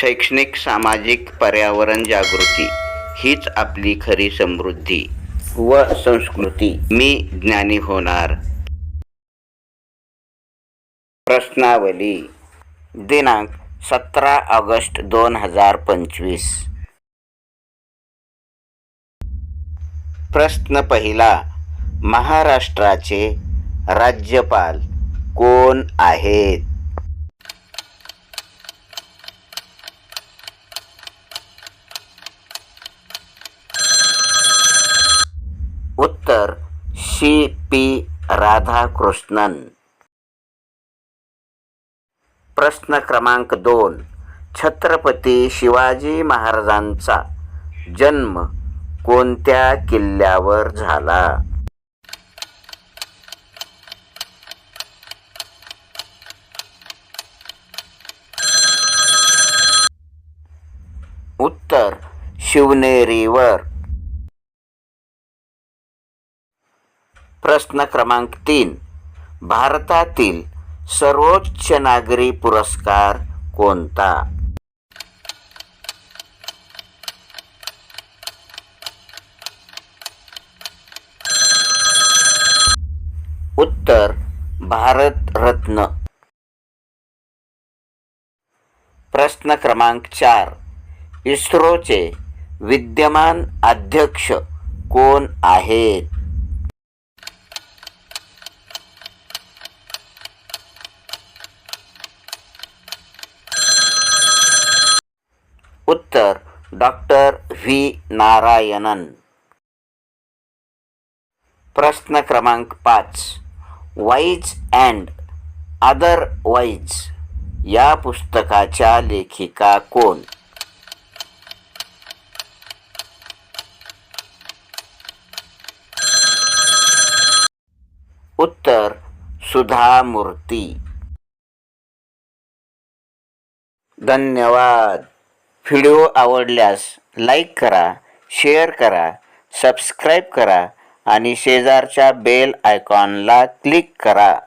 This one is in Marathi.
शैक्षणिक सामाजिक पर्यावरण जागृती हीच आपली खरी समृद्धी व संस्कृती. मी ज्ञानी होणार. प्रश्नावली. दिनांक सतरा ऑगस्ट दोन हजार पंचवीस. प्रश्न पहिला महाराष्ट्राचे राज्यपाल कोण आहेत? Doctor C P Radhakrishnan. प्रश्न क्रमांक दोन. छत्रपती शिवाजी महाराजांचा जन्म कोणत्या किल्ल्यावर झाला? उत्तर शिवनेरीवर. प्रश्न क्रमांक तीन. भारतातील सर्वोच्च नागरी पुरस्कार कोणता? उत्तर भारत रत्न. प्रश्न क्रमांक चार. इस्रोचे विद्यमान अध्यक्ष कोण आहेत उत्तर डॉक्टर व्ही. नारायणन. प्रश्न क्रमांक पाच. वाईज अँड अदर वाईज या पुस्तकाच्या लेखिका कोण? उत्तर सुधा मूर्ती धन्यवाद. व्हिडिओ आवडल्यास लाईक करा शेअर करा सबस्क्राईब करा आणि शेजारच्या बेल आयकॉनला क्लिक करा.